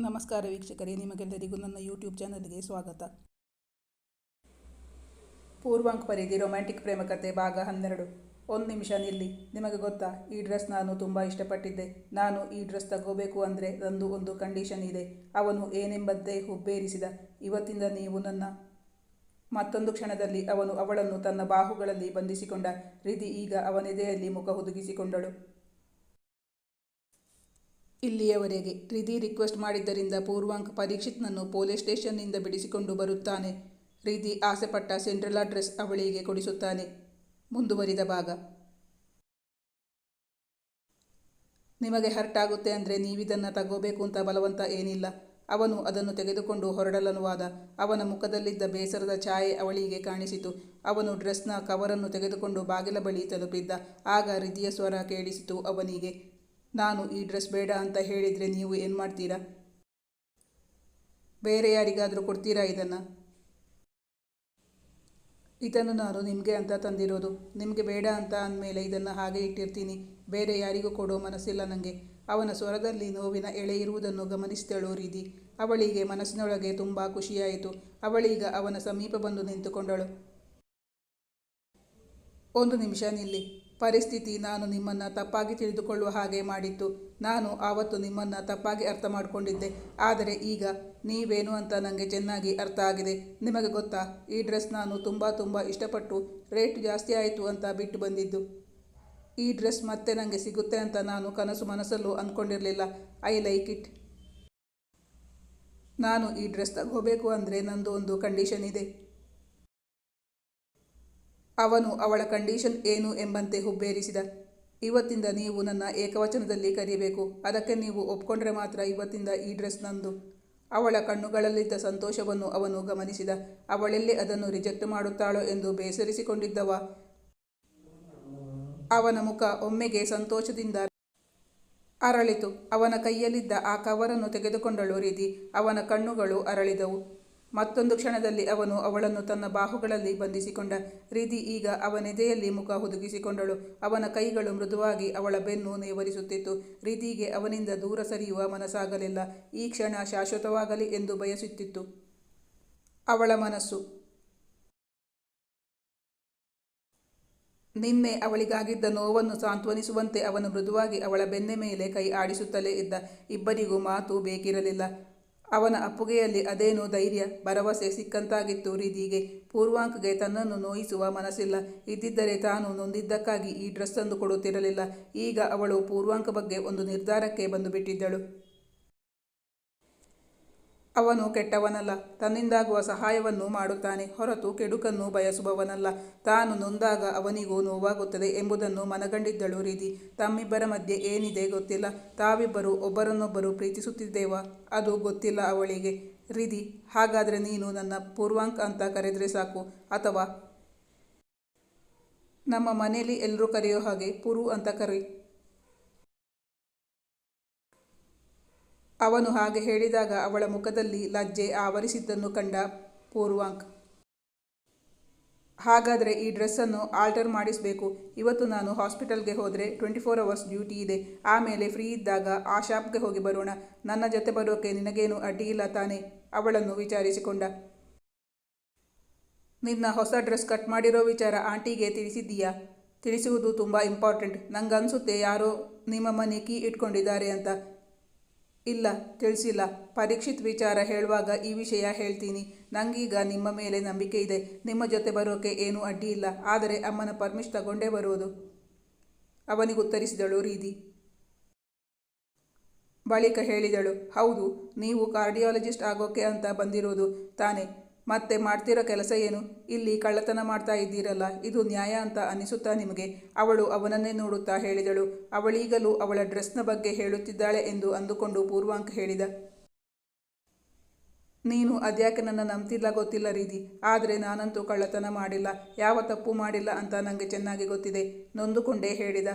ನಮಸ್ಕಾರ ವೀಕ್ಷಕರೇ, ನಿಮಗೆಲ್ಲರಿಗೂ ನನ್ನ ಯೂಟ್ಯೂಬ್ ಚಾನಲ್ಗೆ ಸ್ವಾಗತ. ಪೂರ್ವಾಂಕ್ ಪರಿಧಿ ರೊಮ್ಯಾಂಟಿಕ್ ಪ್ರೇಮಕತೆ ಭಾಗ ಹನ್ನೆರಡು. ಒಂದು ನಿಮಿಷ ನಿಲ್ಲಿ. ನಿಮಗೆ ಗೊತ್ತಾ, ಈ ಡ್ರೆಸ್ ನಾನು ತುಂಬ ಇಷ್ಟಪಟ್ಟಿದ್ದೆ. ನಾನು ಈ ಡ್ರೆಸ್ ತಗೋಬೇಕು ಅಂದರೆ ನಂದು ಒಂದು ಕಂಡೀಷನ್ ಇದೆ. ಅವನು ಏನೆಂಬಂತೆ ಹುಬ್ಬೇರಿಸಿದ. ಇವತ್ತಿಂದ ನೀವು ನನ್ನ ಮತ್ತೊಂದು ಕ್ಷಣದಲ್ಲಿ ಅವನು ಅವಳನ್ನು ತನ್ನ ಬಾಹುಗಳಲ್ಲಿ ಬಂಧಿಸಿಕೊಂಡ. ರೀತಿ ಈಗ ಅವನೆದೆಯಲ್ಲಿ ಮುಖ ಹುದುಗಿಸಿಕೊಂಡಳು. ಇಲ್ಲಿಯವರೆಗೆ ರಿಧಿ ರಿಕ್ವೆಸ್ಟ್ ಮಾಡಿದ್ದರಿಂದ ಪೂರ್ವಾಂಕ್ ಪರೀಕ್ಷಿತ್ನನ್ನು ಪೊಲೀಸ್ ಸ್ಟೇಷನ್ನಿಂದ ಬಿಡಿಸಿಕೊಂಡು ಬರುತ್ತಾನೆ. ರಿಧಿ ಆಸೆಪಟ್ಟ ಸೆಂಟ್ರಲ್ ಡ್ರೆಸ್ ಅವಳಿಗೆ ಕೊಡಿಸುತ್ತಾನೆ. ಮುಂದುವರಿದ ಭಾಗ. ನಿಮಗೆ ಹರ್ಟ್ ಆಗುತ್ತೆ ಅಂದರೆ ನೀವಿದನ್ನು ತಗೋಬೇಕು ಅಂತ ಬಲವಂತ ಏನಿಲ್ಲ. ಅವನು ಅದನ್ನು ತೆಗೆದುಕೊಂಡು ಹೊರಡಲನುವಾದ ಅವನ ಮುಖದಲ್ಲಿದ್ದ ಬೇಸರದ ಛಾಯೆ ಅವಳಿಗೆ ಕಾಣಿಸಿತು. ಅವನು ಡ್ರೆಸ್ನ ಕವರನ್ನು ತೆಗೆದುಕೊಂಡು ಬಾಗಿಲ ಬಳಿ ತಲುಪಿದ್ದ. ಆಗ ರಿದಿಯ ಸ್ವರ ಕೇಳಿಸಿತು ಅವನಿಗೆ. ನಾನು ಈ ಡ್ರೆಸ್ ಬೇಡ ಅಂತ ಹೇಳಿದರೆ ನೀವು ಏನು ಮಾಡ್ತೀರಾ? ಬೇರೆ ಯಾರಿಗಾದರೂ ಕೊಡ್ತೀರಾ ಇದನ್ನು? ಇದನ್ನು ನಾನು ನಿಮಗೆ ಅಂತ ತಂದಿರೋದು. ನಿಮಗೆ ಬೇಡ ಅಂತ ಅಂದಮೇಲೆ ಇದನ್ನು ಹಾಗೆ ಇಟ್ಟಿರ್ತೀನಿ. ಬೇರೆ ಯಾರಿಗೂ ಕೊಡೋ ಮನಸ್ಸಿಲ್ಲ ನನಗೆ ಅವನ ಸ್ವರದಲ್ಲಿ ನೋವಿನ ಎಳೆ ಇರುವುದನ್ನು ಗಮನಿಸಿದಳು ರೀತಿ. ಅವಳಿಗೆ ಮನಸ್ಸಿನೊಳಗೆ ತುಂಬ ಖುಷಿಯಾಯಿತು. ಅವಳೀಗ ಅವನ ಸಮೀಪ ಬಂದು ನಿಂತುಕೊಂಡಳು. ಒಂದು ನಿಮಿಷ ನಿಲ್ಲಿ. ಪರಿಸ್ಥಿತಿ ನಾನು ನಿಮ್ಮನ್ನು ತಪ್ಪಾಗಿ ತಿಳಿದುಕೊಳ್ಳುವ ಹಾಗೆ ಮಾಡಿತ್ತು. ನಾನು ಆವತ್ತು ನಿಮ್ಮನ್ನು ತಪ್ಪಾಗಿ ಅರ್ಥ ಮಾಡಿಕೊಂಡಿದ್ದೆ ಆದರೆ ಈಗ ನೀವೇನು ಅಂತ ನನಗೆ ಚೆನ್ನಾಗಿ ಅರ್ಥ ಆಗಿದೆ. ನಿಮಗೆ ಗೊತ್ತಾ, ಈ ಡ್ರೆಸ್ ನಾನು ತುಂಬ ತುಂಬ ಇಷ್ಟಪಟ್ಟು ರೇಟ್ ಜಾಸ್ತಿ ಆಯಿತು ಅಂತ ಬಿಟ್ಟು ಬಂದಿದ್ದು. ಈ ಡ್ರೆಸ್ ಮತ್ತೆ ನನಗೆ ಸಿಗುತ್ತೆ ಅಂತ ನಾನು ಕನಸು ಮನಸ್ಸಲ್ಲೂ ಅಂದ್ಕೊಂಡಿರಲಿಲ್ಲ ಐ ಲೈಕ್ ಇಟ್. ನಾನು ಈ ಡ್ರೆಸ್ ತಗೋಬೇಕು ಅಂದರೆ ನಂದು ಒಂದು ಕಂಡೀಷನ್ ಇದೆ. ಅವನು ಅವಳ ಕಂಡೀಷನ್ ಏನು ಎಂಬಂತೆ ಹುಬ್ಬೇರಿಸಿದ. ಇವತ್ತಿಂದ ನೀವು ನನ್ನ ಏಕವಚನದಲ್ಲಿ ಕರೀಬೇಕು ಅದಕ್ಕೆ ನೀವು ಒಪ್ಕೊಂಡ್ರೆ ಮಾತ್ರ ಇವತ್ತಿಂದ ಈ ಡ್ರೆಸ್ ನಂದು. ಅವಳ ಕಣ್ಣುಗಳಲ್ಲಿದ್ದ ಸಂತೋಷವನ್ನು ಅವನು ಗಮನಿಸಿದ. ಅವಳೆಲ್ಲಿ ಅದನ್ನು ರಿಜೆಕ್ಟ್ ಮಾಡುತ್ತಾಳೋ ಎಂದು ಬೇಸರಿಸಿಕೊಂಡಿದ್ದವ. ಅವನ ಮುಖ ಒಮ್ಮೆಗೆ ಸಂತೋಷದಿಂದ ಅರಳಿತು. ಅವನ ಕೈಯಲ್ಲಿದ್ದ ಆ ಕವರನ್ನು ತೆಗೆದುಕೊಂಡಳು ರೀತಿ ಅವನ ಕಣ್ಣುಗಳು ಅರಳಿದವು. ಮತ್ತೊಂದು ಕ್ಷಣದಲ್ಲಿ ಅವನು ಅವಳನ್ನು ತನ್ನ ಬಾಹುಗಳಲ್ಲಿ ಬಂಧಿಸಿಕೊಂಡ ರೀತಿ ಈಗ ಅವನೆದೆಯಲ್ಲಿ ಮುಖ ಹುದುಗಿಸಿಕೊಂಡಳು. ಅವನ ಕೈಗಳು ಮೃದುವಾಗಿ ಅವಳ ಬೆನ್ನು ನೇವರಿಸುತ್ತಿತ್ತು. ರೀತಿಗೆ ಅವನಿಂದ ದೂರ ಸರಿಯುವ ಮನಸ್ಸಾಗಲಿಲ್ಲ. ಈ ಕ್ಷಣ ಶಾಶ್ವತವಾಗಲಿ ಎಂದು ಬಯಸುತ್ತಿತ್ತು. ಅವಳ ಮನಸ್ಸು. ನಿನ್ನೆ ಅವಳಿಗಾಗಿದ್ದ ನೋವನ್ನು ಸಾಂತ್ವನಿಸುವಂತೆ ಅವನು ಮೃದುವಾಗಿ ಅವಳ ಬೆನ್ನೆ ಮೇಲೆ ಕೈ ಆಡಿಸುತ್ತಲೇ ಇದ್ದ. ಇಬ್ಬರಿಗೂ ಮಾತು ಬೇಕಿರಲಿಲ್ಲ. ಅವನ ಅಪ್ಪುಗೆಯಲ್ಲಿ ಅದೇನೋ ಧೈರ್ಯ, ಭರವಸೆ ಸಿಕ್ಕಂತಾಗಿತ್ತು ರೀದಿಗೆ ಪೂರ್ವಾಂಕ್ಗೆ ತನ್ನನ್ನು ನೋಯಿಸುವ ಮನಸ್ಸಿಲ್ಲ. ಇದ್ದಿದ್ದರೆ ತಾನು ನೊಂದಿದ್ದಕ್ಕಾಗಿ ಈ ಡ್ರೆಸ್ಸನ್ನು ಕೊಡುತ್ತಿರಲಿಲ್ಲ. ಈಗ ಅವಳು ಪೂರ್ವಾಂಕ ಬಗ್ಗೆ ಒಂದು ನಿರ್ಧಾರಕ್ಕೆ ಬಂದು ಬಿಟ್ಟಿದ್ದಳು ಅವನು ಕೆಟ್ಟವನಲ್ಲ, ತನ್ನಿಂದಾಗುವ ಸಹಾಯವನ್ನು ಮಾಡುತ್ತಾನೆ. ಹೊರತು ಕೆಡುಕನ್ನು ಬಯಸುವವನಲ್ಲ. ತಾನು ನೊಂದಾಗ ಅವನಿಗೂ ನೋವಾಗುತ್ತದೆ ಎಂಬುದನ್ನು ಮನಗಂಡಿದ್ದಳು ರೀತಿ. ತಮ್ಮಿಬ್ಬರ ಮಧ್ಯೆ ಏನಿದೆ ಗೊತ್ತಿಲ್ಲ. ತಾವಿಬ್ಬರು ಒಬ್ಬರನ್ನೊಬ್ಬರು ಪ್ರೀತಿಸುತ್ತಿದ್ದೇವಾ? ಅದು ಗೊತ್ತಿಲ್ಲ ಅವಳಿಗೆ. ರೀತಿ, ಹಾಗಾದರೆ ನೀನು ನನ್ನ ಪೂರ್ವಾಂಕ್ ಅಂತ ಕರೆದರೆ ಸಾಕು, ಅಥವಾ ನಮ್ಮ ಮನೆಯಲ್ಲಿ ಎಲ್ಲರೂ ಕರೆಯೋ ಹಾಗೆ ಪುರು ಅಂತ ಕರಿ ಅವನು ಹಾಗೆ ಹೇಳಿದಾಗ ಅವಳ ಮುಖದಲ್ಲಿ ಲಜ್ಜೆ ಆವರಿಸಿದ್ದನ್ನು ಕಂಡ ಪೂರ್ವಾಂಕ್. ಹಾಗಾದರೆ ಈ ಡ್ರೆಸ್ಸನ್ನು ಆಲ್ಟರ್ ಮಾಡಿಸಬೇಕು. ಇವತ್ತು ನಾನು ಹಾಸ್ಪಿಟಲ್ಗೆ ಹೋದರೆ ಟ್ವೆಂಟಿ ಫೋರ್ ಅವರ್ಸ್ ಡ್ಯೂಟಿ ಇದೆ. ಆಮೇಲೆ ಫ್ರೀ ಇದ್ದಾಗ ಆ ಶಾಪ್ಗೆ ಹೋಗಿ ಬರೋಣ. ನನ್ನ ಜೊತೆ ಬರೋಕೆ ನಿನಗೇನು ಇಲ್ಲ ತಾನೇ? ಅವಳನ್ನು ವಿಚಾರಿಸಿಕೊಂಡ. ನಿನ್ನ ಹೊಸ ಡ್ರೆಸ್ ಕಟ್ ಮಾಡಿರೋ ವಿಚಾರ ಆಂಟಿಗೆ ತಿಳಿಸಿದ್ದೀಯಾ? ತಿಳಿಸುವುದು ತುಂಬ ಇಂಪಾರ್ಟೆಂಟ್. ನಂಗನ್ಸುತ್ತೆ ಯಾರೋ ನಿಮ್ಮ ಮನೆ ಕೀ ಇಟ್ಕೊಂಡಿದ್ದಾರೆ ಅಂತ. ಇಲ್ಲ ತಿಳಿಸಿಲ್ಲ ಪರೀಕ್ಷಿತ್ ವಿಚಾರ ಹೇಳುವಾಗ ಈ ವಿಷಯ ಹೇಳ್ತೀನಿ. ನಂಗೀಗ ನಿಮ್ಮ ಮೇಲೆ ನಂಬಿಕೆ ಇದೆ. ನಿಮ್ಮ ಜೊತೆ ಬರೋಕೆ ಏನೂ ಅಡ್ಡಿ ಇಲ್ಲ. ಆದರೆ ಅಮ್ಮನ ಪರ್ಮಿಷ್ ತಗೊಂಡೇ ಬರುವುದು ಅವನಿಗುತ್ತರಿಸಿದಳು ರೀದಿ ಬಳಿಕ ಹೇಳಿದಳು, ಹೌದು, ನೀವು ಕಾರ್ಡಿಯಾಲಜಿಸ್ಟ್ ಆಗೋಕೆ ಅಂತ ಬಂದಿರೋದು ತಾನೇ. ಮತ್ತೆ ಮಾಡ್ತಿರೋ ಕೆಲಸ ಏನು? ಇಲ್ಲಿ ಕಳ್ಳತನ ಮಾಡ್ತಾ ಇದ್ದೀರಲ್ಲ, ಇದು ನ್ಯಾಯ ಅಂತ ಅನಿಸುತ್ತಾ ನಿಮಗೆ? ಅವಳು ಅವನನ್ನೇ ನೋಡುತ್ತಾ ಹೇಳಿದಳು. ಅವಳೀಗಲೂ ಅವಳ ಡ್ರೆಸ್ನ ಬಗ್ಗೆ ಹೇಳುತ್ತಿದ್ದಾಳೆ ಎಂದು ಅಂದುಕೊಂಡು ಪೂರ್ವಾಂಕ್ ಹೇಳಿದ. ನೀನು ಅದ್ಯಾಕೆ ನನ್ನ ನಂಬ್ತಿಲ್ಲ ಗೊತ್ತಿಲ್ಲ ರೀತಿ. ಆದರೆ ನಾನಂತೂ ಕಳ್ಳತನ ಮಾಡಿಲ್ಲ. ಯಾವ ತಪ್ಪು ಮಾಡಿಲ್ಲ ಅಂತ ನನಗೆ ಚೆನ್ನಾಗಿ ಗೊತ್ತಿದೆ, ನೊಂದುಕೊಂಡೇ ಹೇಳಿದ.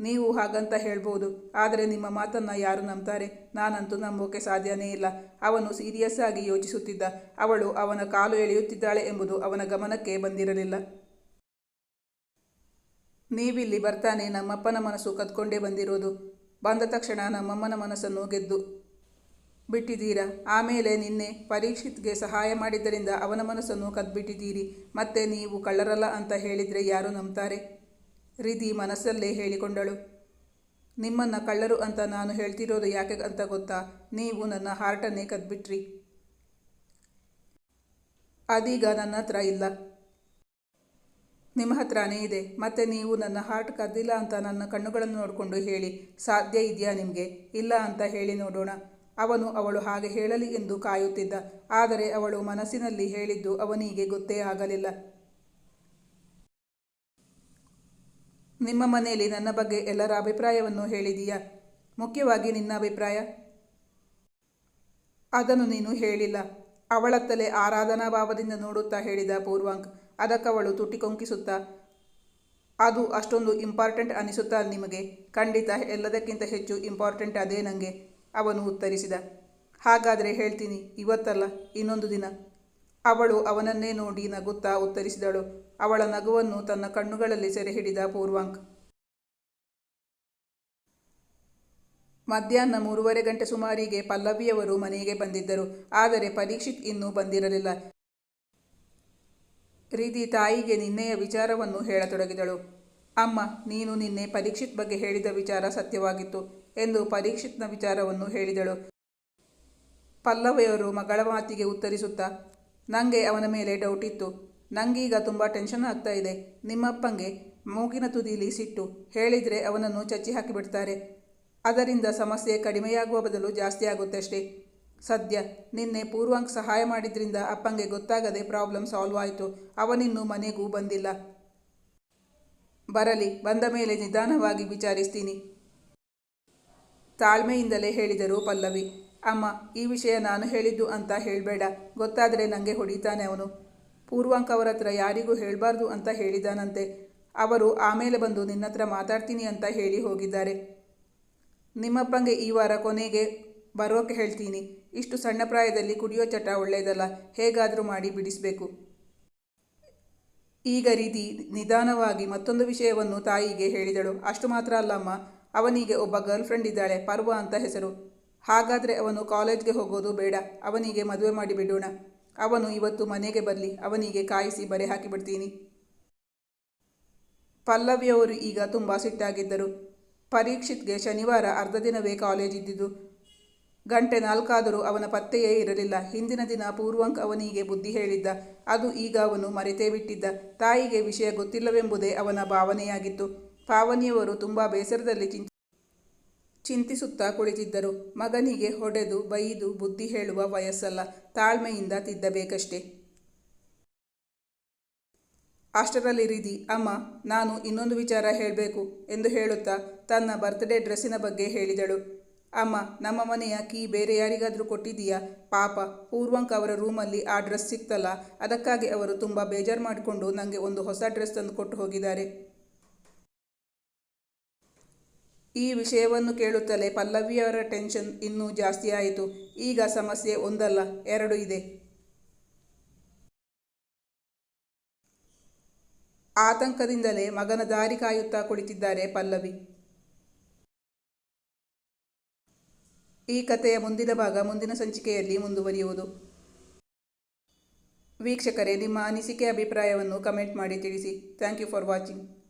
ನೀವು ಹಾಗಂತ ಹೇಳ್ಬೋದು. ಆದರೆ ನಿಮ್ಮ ಮಾತನ್ನು ಯಾರು ನಂಬ್ತಾರೆ? ನಾನಂತೂ ನಂಬೋಕೆ ಸಾಧ್ಯನೇ ಇಲ್ಲ. ಅವನು ಸೀರಿಯಸ್ ಆಗಿ ಯೋಚಿಸುತ್ತಿದ್ದ. ಅವಳು ಅವನ ಕಾಲು ಎಳೆಯುತ್ತಿದ್ದಾಳೆ ಎಂಬುದು ಅವನ ಗಮನಕ್ಕೆ ಬಂದಿರಲಿಲ್ಲ. ನೀವಿಲ್ಲಿ ಬರ್ತಾನೆ ನಮ್ಮಪ್ಪನ ಮನಸ್ಸು ಕದ್ಕೊಂಡೇ ಬಂದಿರೋದು. ಬಂದ ತಕ್ಷಣ ನಮ್ಮಮ್ಮನ ಮನಸ್ಸನ್ನು ಗೆದ್ದು. ಬಿಟ್ಟಿದ್ದೀರಾ? ಆಮೇಲೆ ನಿನ್ನೆ ಪರೀಕ್ಷಿತ್ಗೆ ಸಹಾಯ ಮಾಡಿದ್ದರಿಂದ ಅವನ ಮನಸ್ಸನ್ನು ಕದ್ಬಿಟ್ಟಿದ್ದೀರಿ. ಮತ್ತೆ ನೀವು ಕಳ್ಳರಲ್ಲ ಅಂತ ಹೇಳಿದರೆ ಯಾರು ನಂಬ್ತಾರೆ? ರಿಧಿ ಮನಸ್ಸಲ್ಲೇ ಹೇಳಿಕೊಂಡಳು. ನಿಮ್ಮನ್ನು ಕಳ್ಳರು ಅಂತ ನಾನು ಹೇಳ್ತಿರೋದು ಯಾಕೆ ಅಂತ ಗೊತ್ತಾ? ನೀವು ನನ್ನ ಹಾರ್ಟನ್ನೇ ಕದ್ಬಿಟ್ರಿ. ಅದೀಗ ನನ್ನ ಹತ್ರ ಇಲ್ಲ. ನಿಮ್ಮ ಹತ್ರನೇ ಇದೆ. ಮತ್ತೆ ನೀವು ನನ್ನ ಹಾರ್ಟ್ ಕದ್ದಿಲ್ಲ ಅಂತ ನನ್ನ ಕಣ್ಣುಗಳನ್ನು ನೋಡಿಕೊಂಡು ಹೇಳಿ, ಸಾಧ್ಯ ಇದೆಯಾ ನಿಮಗೆ? ಇಲ್ಲ ಅಂತ ಹೇಳಿ ನೋಡೋಣ. ಅವನು ಅವಳು ಹಾಗೆ ಹೇಳಲಿ ಎಂದು ಕಾಯುತ್ತಿದ್ದ. ಆದರೆ ಅವಳು ಮನಸ್ಸಿನಲ್ಲಿ ಹೇಳಿದ್ದು ಅವನಿಗೆ ಗೊತ್ತೇ ಆಗಲಿಲ್ಲ. ನಿಮ್ಮ ಮನೆಯಲ್ಲಿ ನನ್ನ ಬಗ್ಗೆ ಎಲ್ಲರ ಅಭಿಪ್ರಾಯವನ್ನು ಹೇಳಿದೀಯಾ? ಮುಖ್ಯವಾಗಿ ನಿನ್ನ ಅಭಿಪ್ರಾಯ? ಅದನ್ನು ನೀನು ಹೇಳಿಲ್ಲ. ಅವಳತ್ತಲೇ ಆರಾಧನಾ ಭಾವದಿಂದ ನೋಡುತ್ತಾ ಹೇಳಿದ ಪೂರ್ವಾಂಕ್ ಅದಕ್ಕವಳು ತುಟಿ ಕೊಂಕಿಸುತ್ತಾ, ಅದು ಅಷ್ಟೊಂದು ಇಂಪಾರ್ಟೆಂಟ್ ಅನಿಸುತ್ತಾ ನಿಮಗೆ? ಖಂಡಿತ, ಎಲ್ಲದಕ್ಕಿಂತ ಹೆಚ್ಚು ಇಂಪಾರ್ಟೆಂಟ್ ಅದೇ ನನಗೆ ಅವನು ಉತ್ತರಿಸಿದ. ಹಾಗಾದರೆ ಹೇಳ್ತೀನಿ, ಇವತ್ತಲ್ಲ, ಇನ್ನೊಂದು ದಿನ. ಅವಳು ಅವನನ್ನೇ ನೋಡಿ ನಗುತ್ತಾ ಉತ್ತರಿಸಿದಳು. ಅವಳ ನಗುವನ್ನು ತನ್ನ ಕಣ್ಣುಗಳಲ್ಲಿ ಸೆರೆ ಹಿಡಿದ ಪೂರ್ವಾಂಕ್. ಮಧ್ಯಾಹ್ನ ಮೂರುವರೆ ಗಂಟೆ ಸುಮಾರಿಗೆ ಪಲ್ಲವಿಯವರು ಮನೆಗೆ ಬಂದಿದ್ದರು. ಆದರೆ ಪರೀಕ್ಷಿತ್ ಇನ್ನೂ ಬಂದಿರಲಿಲ್ಲ. ರೀತಿ ತಾಯಿಗೆ ನಿನ್ನೆಯ ವಿಚಾರವನ್ನು ಹೇಳತೊಡಗಿದಳು. ಅಮ್ಮ, ನೀನು ನಿನ್ನೆ ಪರೀಕ್ಷಿತ್ ಬಗ್ಗೆ ಹೇಳಿದ ವಿಚಾರ ಸತ್ಯವಾಗಿತ್ತು ಎಂದು ಪರೀಕ್ಷಿತ್ನ ವಿಚಾರವನ್ನು ಹೇಳಿದಳು. ಪಲ್ಲವಿಯವರು ಮಗಳ ಮಾತಿಗೆ ಉತ್ತರಿಸುತ್ತಾ ನನಗೆ ಅವನ ಮೇಲೆ ಡೌಟ್ ಇತ್ತು. ನಂಗೀಗ ತುಂಬ ಟೆನ್ಷನ್ ಆಗ್ತಾ ಇದೆ. ನಿಮ್ಮಪ್ಪಂಗೆ ಮೂಗಿನ ತುದಿಲಿ ಸಿಟ್ಟು. ಹೇಳಿದರೆ ಅವನನ್ನು ಚಚ್ಚಿ ಹಾಕಿಬಿಡ್ತಾರೆ. ಅದರಿಂದ ಸಮಸ್ಯೆ ಕಡಿಮೆಯಾಗುವ ಬದಲು ಜಾಸ್ತಿ ಆಗುತ್ತೆ ಅಷ್ಟೇ ಸದ್ಯ ನಿನ್ನೆ ಪೂರ್ವಾಂಕ್ ಸಹಾಯ ಮಾಡಿದ್ರಿಂದ ಅಪ್ಪಂಗೆ ಗೊತ್ತಾಗದೆ ಪ್ರಾಬ್ಲಮ್ ಸಾಲ್ವ್ ಆಯಿತು. ಅವನಿನ್ನೂ ಮನೆಗೂ ಬಂದಿಲ್ಲ. ಬರಲಿ, ಬಂದ ಮೇಲೆ ನಿಧಾನವಾಗಿ ವಿಚಾರಿಸ್ತೀನಿ. ತಾಳ್ಮೆಯಿಂದಲೇ ಹೇಳಿದರು ಪಲ್ಲವಿ. ಅಮ್ಮ, ಈ ವಿಷಯ ನಾನು ಹೇಳಿದ್ದು ಅಂತ ಹೇಳಬೇಡ. ಗೊತ್ತಾದರೆ ನನಗೆ ಹೊಡಿತಾನೆ ಅವನು. ಪೂರ್ವಾಂಕ ಅವರ ಹತ್ರ ಯಾರಿಗೂ ಹೇಳಬಾರ್ದು ಅಂತ ಹೇಳಿದಾನಂತೆ. ಅವರು ಆಮೇಲೆ ಬಂದು ನಿನ್ನ ಹತ್ರ ಮಾತಾಡ್ತೀನಿ ಅಂತ ಹೇಳಿ ಹೋಗಿದ್ದಾರೆ. ನಿಮ್ಮಪ್ಪಂಗೆ ಈ ವಾರ ಕೊನೆಗೆ ಬರೋಕೆ ಹೇಳ್ತೀನಿ. ಇಷ್ಟು ಸಣ್ಣ ಪ್ರಾಯದಲ್ಲಿ ಕುಡಿಯೋ ಚಟ ಒಳ್ಳೆಯದಲ್ಲ ಹೇಗಾದರೂ ಮಾಡಿ ಬಿಡಿಸಬೇಕು. ಈಗ ರೀತಿ ನಿಧಾನವಾಗಿ ಮತ್ತೊಂದು ವಿಷಯವನ್ನು ತಾಯಿಗೆ ಹೇಳಿದಳು. ಅಷ್ಟು ಮಾತ್ರ ಅಲ್ಲಮ್ಮ ಅವನಿಗೆ ಒಬ್ಬ ಗರ್ಲ್ಫ್ರೆಂಡ್ ಇದ್ದಾಳೆ, ಪರ್ವ ಅಂತ ಹೆಸರು. ಹಾಗಾದರೆ ಅವನು ಕಾಲೇಜ್ಗೆ ಹೋಗೋದು ಬೇಡ, ಅವನಿಗೆ ಮದುವೆ ಮಾಡಿಬಿಡೋಣ ಅವನು ಇವತ್ತು ಮನೆಗೆ ಬರಲಿ, ಅವನಿಗೆ ಕಾಯಿಸಿ ಬರೆ ಹಾಕಿಬಿಡ್ತೀನಿ ಪಲ್ಲವಿಯವರು ಈಗ ತುಂಬ ಸಿಟ್ಟಾಗಿದ್ದರು. ಪರೀಕ್ಷಿತ್ಗೆ ಶನಿವಾರ ಅರ್ಧ ದಿನವೇ ಕಾಲೇಜ್ ಇದ್ದಿದ್ದು. ಗಂಟೆ ನಾಲ್ಕಾದರೂ ಅವನ ಪತ್ತೆಯೇ ಇರಲಿಲ್ಲ. ಹಿಂದಿನ ದಿನ ಪೂರ್ವಂಕ್ ಅವನಿಗೆ ಬುದ್ಧಿ ಹೇಳಿದ್ದ. ಅದು ಈಗ ಅವನು ಮರೆತೇ ಬಿಟ್ಟಿದ್ದ. ತಾಯಿಗೆ ವಿಷಯ ಗೊತ್ತಿಲ್ಲವೆಂಬುದೇ ಅವನ ಭಾವನೆಯಾಗಿತ್ತು. ಪಾವನಿಯವರು ತುಂಬ ಬೇಸರದಲ್ಲಿ ಚಿಂತ ಚಿಂತಿಸುತ್ತಾ ಕುಳಿತಿದ್ದರು. ಮಗನಿಗೆ ಹೊಡೆದು ಬೈದು ಬುದ್ಧಿ ಹೇಳುವ ವಯಸ್ಸಲ್ಲ. ತಾಳ್ಮೆಯಿಂದ ತಿದ್ದಬೇಕಷ್ಟೆ. ಅಷ್ಟರಲ್ಲಿ ಅಮ್ಮ, ನಾನು ಇನ್ನೊಂದು ವಿಚಾರ ಹೇಳಬೇಕು ಎಂದು ಹೇಳುತ್ತಾ ತನ್ನ ಬರ್ತ್ಡೇ ಡ್ರೆಸ್ಸಿನ ಬಗ್ಗೆ ಹೇಳಿದಳು. ಅಮ್ಮ, ನಮ್ಮ ಮನೆಯ ಕೀ ಬೇರೆ ಯಾರಿಗಾದರೂ ಕೊಟ್ಟಿದೀಯಾ ಪಾಪ, ಪೂರ್ವಂಕ್ ಅವರ ರೂಮಲ್ಲಿ ಆ ಡ್ರೆಸ್ ಸಿಕ್ತಲ್ಲ, ಅದಕ್ಕಾಗಿ ಅವರು ತುಂಬ ಬೇಜಾರು ಮಾಡಿಕೊಂಡು ನನಗೆ ಒಂದು ಹೊಸ ಡ್ರೆಸ್ ತಂದು ಕೊಟ್ಟು ಹೋಗಿದ್ದಾರೆ. ಈ ವಿಷಯವನ್ನು ಕೇಳುತ್ತಲೇ ಪಲ್ಲವಿಯವರ ಟೆನ್ಷನ್ ಇನ್ನೂ ಜಾಸ್ತಿಯಾಯಿತು ಈಗ ಸಮಸ್ಯೆ ಒಂದಲ್ಲ, ಎರಡು ಇದೆ. ಆತಂಕದಿಂದಲೇ ಮಗನ ದಾರಿ ಕಾಯುತ್ತಾ ಕುಳಿತಿದ್ದಾರೆ ಪಲ್ಲವಿ. ಈ ಕಥೆಯ ಮುಂದಿನ ಭಾಗ ಮುಂದಿನ ಸಂಚಿಕೆಯಲ್ಲಿ ಮುಂದುವರಿಯುವುದು. ವೀಕ್ಷಕರೇ, ನಿಮ್ಮ ಅನಿಸಿಕೆ, ಅಭಿಪ್ರಾಯವನ್ನು ಕಮೆಂಟ್ ಮಾಡಿ ತಿಳಿಸಿ. Thank you for watching.